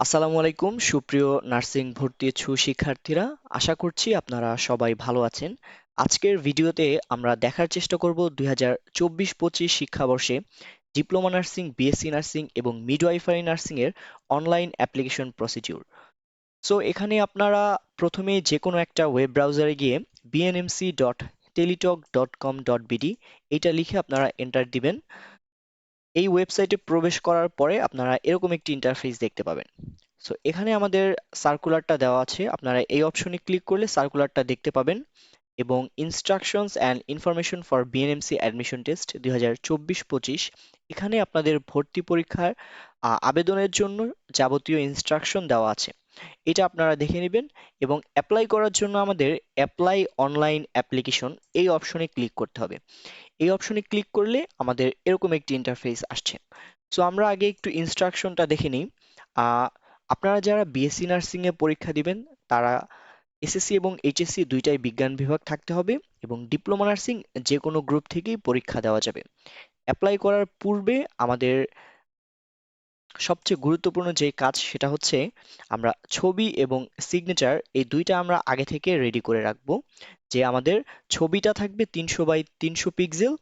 আসসালামু আলাইকুম, সুপ্রিয় নার্সিং ভর্তি ইচ্ছু শিক্ষার্থীরা। আশা করছি আপনারা সবাই ভালো আছেন। আজকের ভিডিওতে আমরা দেখার চেষ্টা করব দুই হাজার চব্বিশ পঁচিশ শিক্ষাবর্ষে ডিপ্লোমা নার্সিং বিএসসি নার্সিং এবং মিডওয়াইফারি নার্সিং এর অনলাইন অ্যাপ্লিকেশন প্রসিডিউর। সো, এখানে আপনারা প্রথমে যে কোনো একটা ওয়েব ব্রাউজারে গিয়ে BNMC dot Teletalk dot com dot BD এটা লিখে আপনারা এন্টার দিবেন। এই ওয়েবসাইটে প্রবেশ করার পরে আপনারা এরকম একটি ইন্টারফেস দেখতে পাবেন। সো এখানে আমাদের সার্কুলারটা দেওয়া আছে। আপনারা এই অপশনে ক্লিক করলে সার্কুলারটা দেখতে পাবেন এবং instructions and information for BNMC admission test দুই হাজার চব্বিশ পঁচিশ, এখানে আপনাদের ভর্তি পরীক্ষার আবেদনের জন্য যাবতীয় ইনস্ট্রাকশন দেওয়া আছে। এটা আপনারা দেখে নেবেন এবং অ্যাপ্লাই করার জন্য আমাদের অ্যাপ্লাই অনলাইন অ্যাপ্লিকেশন এই অপশনে ক্লিক করতে হবে। এই অপশনে ক্লিক করলে আমাদের এরকম একটি ইন্টারফেস আসছে। সো আমরা আগে একটু ইনস্ট্রাকশনটা দেখে নিই। আপনারা যারা বিএসসি নার্সিং এ পরীক্ষা দিবেন, তারা এসএসসি এবং এইচএসসি দুইটাই বিজ্ঞান বিভাগ থাকতে হবে এবং ডিপ্লোমা নার্সিং যে কোনো গ্রুপ থেকেই পরীক্ষা দেওয়া যাবে। অ্যাপ্লাই করার পূর্বে আমাদের সবচেয়ে গুরুত্বপূর্ণ যে কাজ সেটা হচ্ছে আমরা ছবি এবং সিগনেচার এই দুইটা আমরা আগে থেকে রেডি করে রাখব। যে আমাদের ছবিটা থাকবে তিনশো বাই তিনশো পিক্সেল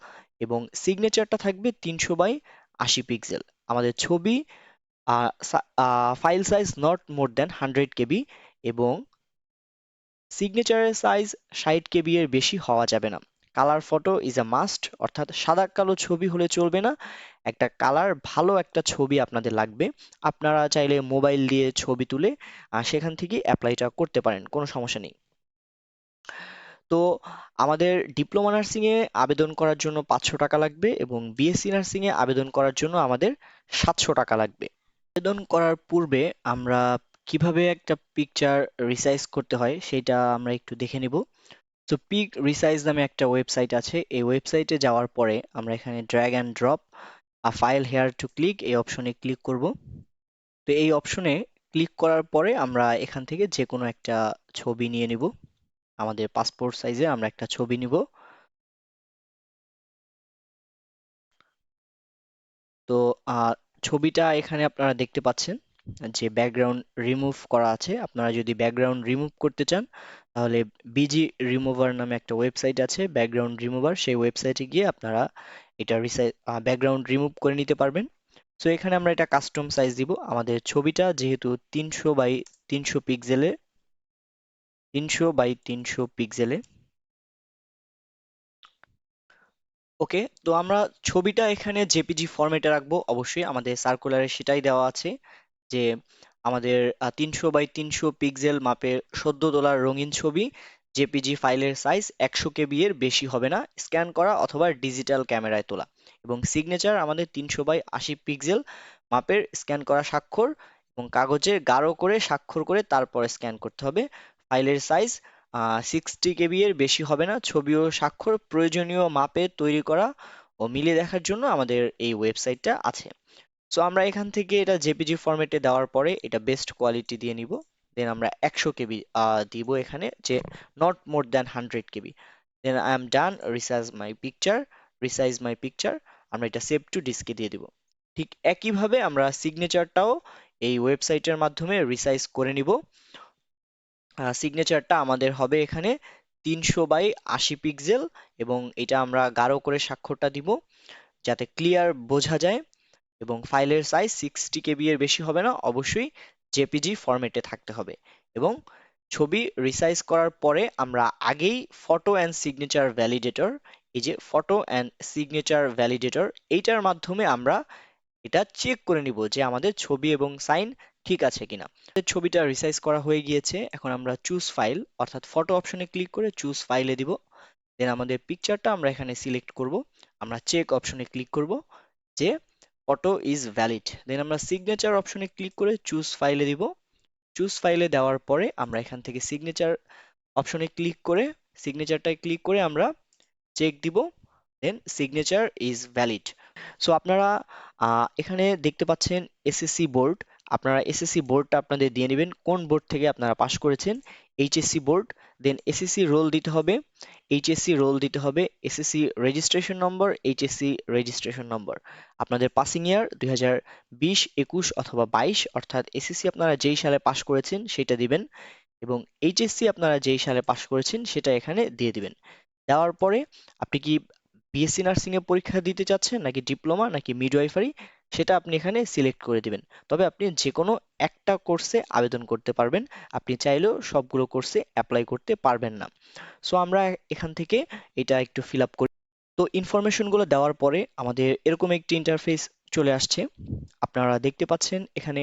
এবং সিগনেচারটা থাকবে তিনশো বাই আশি পিক্সেল আমাদের ছবি file size not more than hundred KB এবং সিগনেচারের সাইজ ষাট কেবি এর বেশি হওয়া যাবে না। Colour photo is a must অর্থাৎ সাদা কালো ছবি হলে চলবে না। একটা কালার ভালো একটা ছবি আপনাদের লাগবে। আপনারা চাইলে মোবাইল দিয়ে ছবি তুলে সেখান থেকে অ্যাপ্লাইটা করতে পারেন, কোনো সমস্যা নেই। তো আমাদের ডিপ্লোমা নার্সিং এ আবেদন করার জন্য পাঁচশো টাকা লাগবে এবং বিএসসি নার্সিং এ আবেদন করার জন্য আমাদের সাতশো টাকা লাগবে। আবেদন করার পূর্বে আমরা কীভাবে একটা পিকচার রিসাইজ করতে হয়, সেটা আমরা একটু দেখে নিব। তো পিক রিসাইজ নামে একটা ওয়েবসাইট আছে। এই ওয়েবসাইটে যাওয়ার পরে আমরা এখানে drag and drop a file here to click এই অপশনে ক্লিক করব। তো এই অপশনে ক্লিক করার পরে আমরা এখান থেকে যে কোনো একটা ছবি নিয়ে নিব। আমাদের পাসপোর্ট সাইজে আমরা একটা ছবি নিব। তো ছবিটা এখানে আপনারা দেখতে পাচ্ছেন যে ব্যাকগ্রাউন্ড রিমুভ করা আছে। আপনারা যদি ব্যাকগ্রাউন্ড রিমুভ করতে চান তাহলে বিজি রিমুভার নামে একটা ওয়েবসাইট আছে ব্যাকগ্রাউন্ড রিমুভার সেই ওয়েবসাইটে গিয়ে আপনারা এটা রিসাই ব্যাকগ্রাউন্ড রিমুভ করে নিতে পারবেন। সো এখানে আমরা এটা কাস্টম সাইজ দিব। আমাদের ছবিটা যেহেতু তিনশো বাই তিনশো পিক্সেলে তিনশো বাই তিনশো পিক্সেলে ওকে তো আমরা ছবিটা এখানে জেপিজি ফরম্যাটে রাখব। অবশ্যই আমাদের সার্কুলারে সেটাই দেওয়া আছে যে আমাদের তিনশো বাই তিনশো পিক্সেল মাপের সদ্য তোলা রঙিন ছবি জেপিজি ফাইলের সাইজ একশো কেবি এর বেশি হবে না স্ক্যান করা অথবা ডিজিটাল ক্যামেরায় তোলা। এবং সিগনেচার আমাদের তিনশো বাই আশি পিক্সেল মাপের স্ক্যান করা স্বাক্ষর এবং কাগজে গাঢ় করে স্বাক্ষর করে তারপরে স্ক্যান করতে হবে। ফাইলের সাইজ সিক্সটি কেবি এর বেশি হবে না, ছবি ও স্বাক্ষর প্রয়োজনীয় মাপে তৈরি করা ও মিলিয়ে দেখার জন্য আমাদের এই ওয়েবসাইটটা আছে। সো আমরা এখান থেকে এটা জেপিজি ফরম্যাটে দেওয়ার পরে এটা বেস্ট কোয়ালিটি দিয়ে নিব। দেন আমরা একশো কেবি দিব এখানে যে not more than hundred KB. Then I am done resize my picture resize my picture আমরা এটা সেভ টু ডিস্কে দিয়ে দিব। ঠিক একইভাবে আমরা সিগনেচারটাও এই ওয়েবসাইটের মাধ্যমে রিসাইজ করে নিব। সিগনেচারটা আমাদের হবে এখানে তিনশো বাই আশি পিক্সেল এবং এটা আমরা গাঢ় করে স্বাক্ষরটা দিব। যাতে ক্লিয়ার বোঝা যায়। এবং ফাইলের সাইজ সিক্সটি কেবি এর বেশি হবে না, অবশ্যই জেপিজি ফরম্যাটে থাকতে হবে। এবং ছবি রিসাইজ করার পরে আমরা আগেই ফটো অ্যান্ড সিগনেচার ভ্যালিডেটর এই যে ফটো অ্যান্ড সিগনেচার ভ্যালিডেটর এইটার মাধ্যমে আমরা এটা চেক করে নিব যে আমাদের ছবি এবং সাইন ঠিক আছে কিনা। ছবিটা রিসাইজ করা হয়ে গিয়েছে, এখন আমরা চুজ ফাইল অর্থাৎ ফটো অপশনে ক্লিক করে চুজ ফাইলে দিব। দেন আমাদের পিকচারটা আমরা এখানে সিলেক্ট করব, আমরা চেক অপশনে ক্লিক করব যে ফটো ইজ ভ্যালিড দেন আমরা সিগনেচার অপশনে ক্লিক করে চুজ ফাইলে দিব। চুজ ফাইলে দেওয়ার পরে আমরা এখান থেকে সিগনেচার অপশনে ক্লিক করে সিগনেচারটায় ক্লিক করে আমরা চেক দিব। Then signature is valid so আপনারা এখানে দেখতে পাচ্ছেন এসএসসি বোর্ড আপনারা এসএসসি বোর্ডটা আপনাদের দিয়ে নেবেন। কোন বোর্ড থেকে আপনারা পাশ করেছেন? HSC board then SSC roll দিতে হবে এইচএসসি রোল দিতে হবে SSC registration number HSC registration number আপনাদের পাসিং ইয়ার দুই হাজার বিশ, একুশ অথবা বাইশ, অর্থাৎ এসএসসি আপনারা যেই সালে পাশ করেছেন সেটা দিবেন এবং এইচএসসি আপনারা যেই সালে পাশ করেছেন সেটা এখানে দিয়ে দিবেন। দেওয়ার পরে আপনি কি বিএসসি নার্সিং এ পরীক্ষা দিতে চাচ্ছেন, নাকি ডিপ্লোমা নাকি মিডওয়াইফারি সেটা আপনি এখানে সিলেক্ট করে দিবেন। তবে আপনি যে কোনো একটা কোর্সে আবেদন করতে পারবেন। আপনি চাইলেও সবগুলো কোর্সে অ্যাপ্লাই করতে পারবেন না। সো আমরা এখান থেকে এটা একটু ফিল আপ করি। তো ইনফরমেশনগুলো দেওয়ার পরে আমাদের এরকম একটি ইন্টারফেস চলে আসছে। আপনারা দেখতে পাচ্ছেন এখানে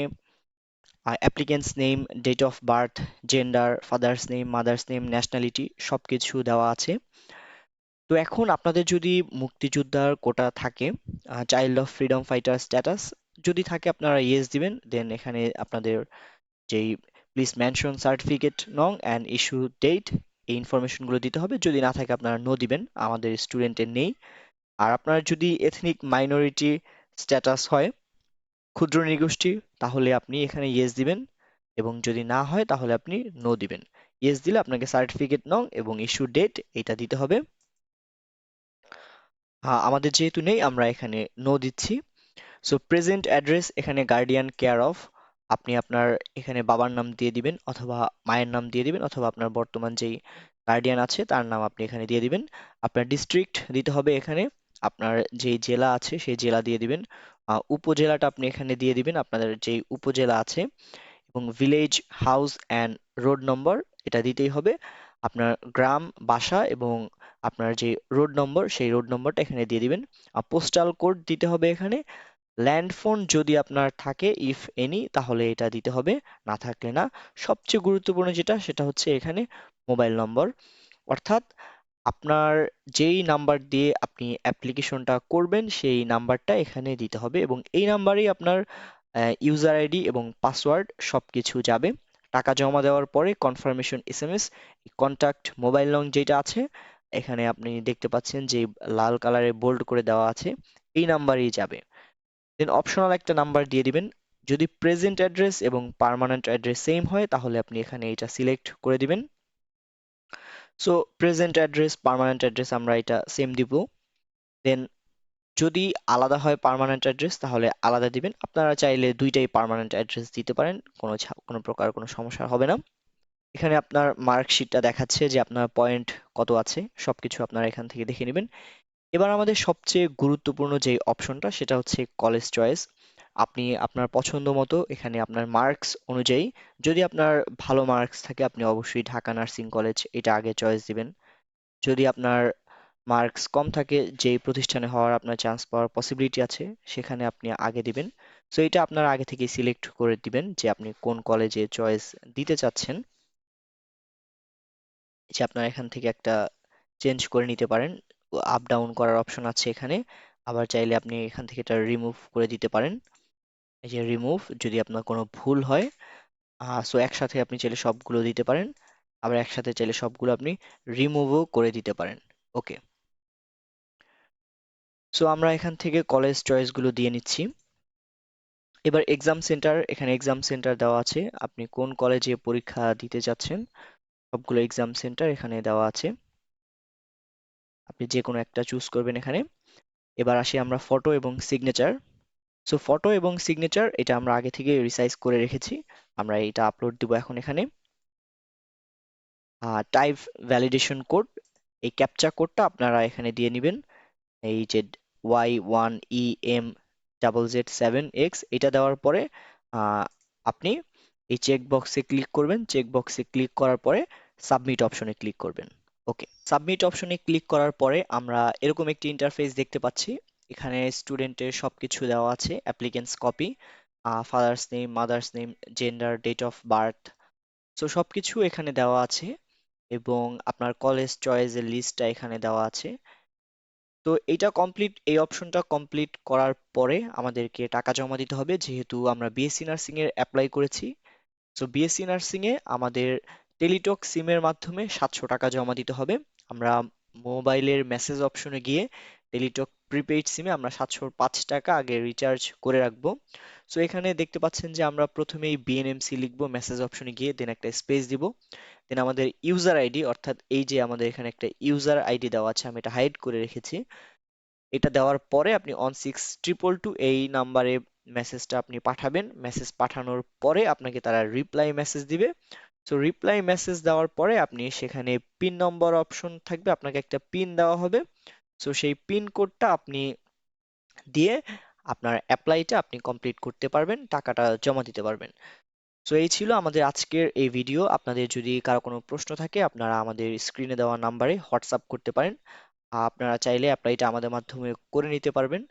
applicant's name date of birth gender father's name mother's name nationality সব কিছু দেওয়া আছে। তো এখন আপনাদের যদি মুক্তিযোদ্ধার কোটা থাকে child of freedom fighter status যদি থাকে আপনারা ইয়েস দিবেন দেন এখানে আপনাদের যেই প্লিজ মেনশন সার্টিফিকেট নং অ্যান্ড ইস্যু ডেট এই ইনফরমেশনগুলো দিতে হবে। যদি না থাকে আপনারা নো দিবেন, আমাদের স্টুডেন্টের নেই। আর আপনার যদি এথনিক মাইনরিটি স্ট্যাটাস হয়, ক্ষুদ্র নৃগোষ্ঠী, তাহলে আপনি এখানে ইয়েস দিবেন। এবং যদি না হয়, তাহলে আপনি নো দিবেন। ইয়েস দিলে আপনাকে সার্টিফিকেট নং এবং ইস্যু ডেট এটা দিতে হবে। হ্যাঁ আমাদের যেহেতু নেই, আমরা এখানে নো দিচ্ছি। সো প্রেজেন্ট অ্যাড্রেস এখানে গার্ডিয়ান কেয়ার অফ আপনি আপনার এখানে বাবার নাম দিয়ে দিবেন অথবা মায়ের নাম দিয়ে দিবেন অথবা আপনার বর্তমান যেই গার্ডিয়ান আছে, তার নাম আপনি এখানে দিয়ে দিবেন। আপনার ডিস্ট্রিক্ট দিতে হবে এখানে, আপনার যেই জেলা আছে সেই জেলা দিয়ে দিবেন। উপজেলাটা আপনি এখানে দিয়ে দিবেন, আপনাদের যেই উপজেলা আছে এবং village house and road number এটা দিতেই হবে। আপনার গ্রাম, বাসা এবং আপনার যে রোড নম্বর সেই রোড নম্বরটা এখানে দিয়ে দিবেন। আর পোস্টাল কোড দিতে হবে এখানে। ল্যান্ড ফোন যদি আপনার থাকে ইফ এনি তাহলে এটা দিতে হবে। না থাকলে না। সবচেয়ে গুরুত্বপূর্ণ যেটা, সেটা হচ্ছে এখানে মোবাইল নম্বর অর্থাৎ আপনার যেই নাম্বার দিয়ে আপনি অ্যাপ্লিকেশনটা করবেন, সেই নাম্বারটা এখানে দিতে হবে এবং এই নাম্বারেই আপনার ইউজার আইডি এবং পাসওয়ার্ড সবকিছু যাবে। টাকা জমা দেওয়ার পরে কনফার্মেশন এসএমএস কন্টাক্ট মোবাইল নং যেটা আছে, এখানে আপনি দেখতে পাচ্ছেন যে লাল কালারে বোল্ড করে দেওয়া আছে, এই নাম্বারেই যাবে। দেন অপশনাল একটা নাম্বার দিয়ে দিবেন। যদি প্রেজেন্ট অ্যাড্রেস এবং পার্মানেন্ট অ্যাড্রেস সেম হয়, তাহলে আপনি এখানে এটা সিলেক্ট করে দিবেন। So present address permanent address আমরা এটা সেম দিব। দেন যদি আলাদা হয় পার্মানেন্ট অ্যাড্রেস তাহলে আলাদা দিবেন। আপনারা চাইলে দুইটাই পার্মানেন্ট অ্যাড্রেস দিতে পারেন। কোনো কোনো প্রকার কোনো সমস্যা হবে না। এখানে আপনার মার্কশিটটা দেখাচ্ছে যে আপনার পয়েন্ট কত আছে। সব কিছু আপনারা এখান থেকে দেখে নেবেন। এবার আমাদের সবচেয়ে গুরুত্বপূর্ণ যে অপশনটা সেটা হচ্ছে কলেজ চয়েস আপনি আপনার পছন্দ মতো এখানে আপনার মার্কস অনুযায়ী যদি আপনার ভালো মার্কস থাকে, আপনি অবশ্যই ঢাকা নার্সিং কলেজ এটা আগে চয়েস দিবেন। যদি আপনার মার্কস কম থাকে, যেই প্রতিষ্ঠানে হওয়ার আপনার চান্স পাওয়ার পসিবিলিটি আছে, সেখানে আপনি আগে দিবেন। সো এটা আপনার আগে থেকে সিলেক্ট করে দিবেন যে আপনি কোন কলেজে চয়েস দিতে চাচ্ছেন। যে আপনার এখান থেকে একটা চেঞ্জ করে নিতে পারেন। আপ ডাউন করার অপশন আছে এখানে। আবার চাইলে আপনি এখান থেকে এটা রিমুভ করে দিতে পারেন। এই যে রিমুভ যদি আপনার কোনো ভুল হয় সো একসাথে আপনি চাইলে সবগুলো দিতে পারেন। আবার একসাথে চাইলে সবগুলো আপনি রিমুভও করে দিতে পারেন। ওকে সো আমরা এখান থেকে কলেজ চয়েসগুলো দিয়ে নিচ্ছি। এবার এক্সাম সেন্টার এখানে এক্সাম সেন্টার দেওয়া আছে। আপনি কোন কলেজে পরীক্ষা দিতে যাচ্ছেন, সবগুলো এক্সাম সেন্টার এখানে দেওয়া আছে। আপনি যে কোনো একটা চুজ করবেন এখানে। এবার আসি আমরা ফটো এবং সিগনেচার সো ফটো এবং সিগনেচার এটা আমরা আগে থেকে রিসাইজ করে রেখেছি। আমরা এটা আপলোড দিব এখন এখানে। টাইপ ভ্যালিডেশন কোড এই ক্যাপচা কোডটা আপনারা এখানে দিয়ে নেবেন। এই যে Y one E M double Z seven X এটা দেওয়ার পরে আপনি এই চেক বক্সে ক্লিক করবেন। চেক বক্সে ক্লিক করার পরে সাবমিট অপশনে ক্লিক করবেন। ওকে সাবমিট অপশনে ক্লিক করার পরে আমরা এরকম একটি ইন্টারফেস দেখতে পাচ্ছি। এখানে স্টুডেন্টের সবকিছু দেওয়া আছে applicant's copy father's name mother's name gender date of birth so সবকিছু এখানে দেওয়া আছে এবং আপনার কলেজ চয়েসের লিস্টটা এখানে দেওয়া আছে। তো এটা কমপ্লিট এই অপশনটা কমপ্লিট করার পরে আমাদেরকে টাকা জমা দিতে হবে। যেহেতু আমরা বিএসসি নার্সিং এর অ্যাপ্লাই করেছি সো বিএসসি নার্সিং এ আমাদের টেলিটক সিমের মাধ্যমে সাতশো টাকা জমা দিতে হবে। আমরা মোবাইলের মেসেজ অপশনে গিয়ে টেলিটক প্রিপেইড সিমে আমরা সাতশো পাঁচ টাকা আগে রিচার্জ করে রাখব। সো এখানে দেখতে পাচ্ছেন যে আমরা প্রথমেই বিএনএমসি লিখব মেসেজ অপশনে গিয়ে দেন একটা স্পেস দিব। দেন আমাদের ইউজার আইডি অর্থাৎ এই যে আমাদের এখানে একটা ইউজার আইডি দেওয়া আছে, আমি এটা হাইড করে রেখেছি। এটা দেওয়ার পরে আপনি অন সিক্স ট্রিপল টু এই নাম্বারে মেসেজটা আপনি পাঠাবেন। মেসেজ পাঠানোর পরে আপনাকে তারা রিপ্লাই মেসেজ দিবে। সো রিপ্লাই মেসেজ দেওয়ার পরে আপনি সেখানে পিন নম্বর অপশন থাকবে, আপনাকে একটা পিন দেওয়া হবে। সো সেই পিন কোডটা আপনি দিয়ে আপনার অ্যাপ্লাইটা আপনি কমপ্লিট করতে পারবেন, টাকাটা জমা দিতে পারবেন। সো এই ছিল আমাদের আজকের এই ভিডিও আপনাদের যদি কারও কোনো প্রশ্ন থাকে, আপনারা আমাদের স্ক্রিনে দেওয়া নাম্বারে হোয়াটসঅ্যাপ করতে পারেন। আপনারা চাইলে অ্যাপ্লাইটা আমাদের মাধ্যমে করে নিতে পারবেন।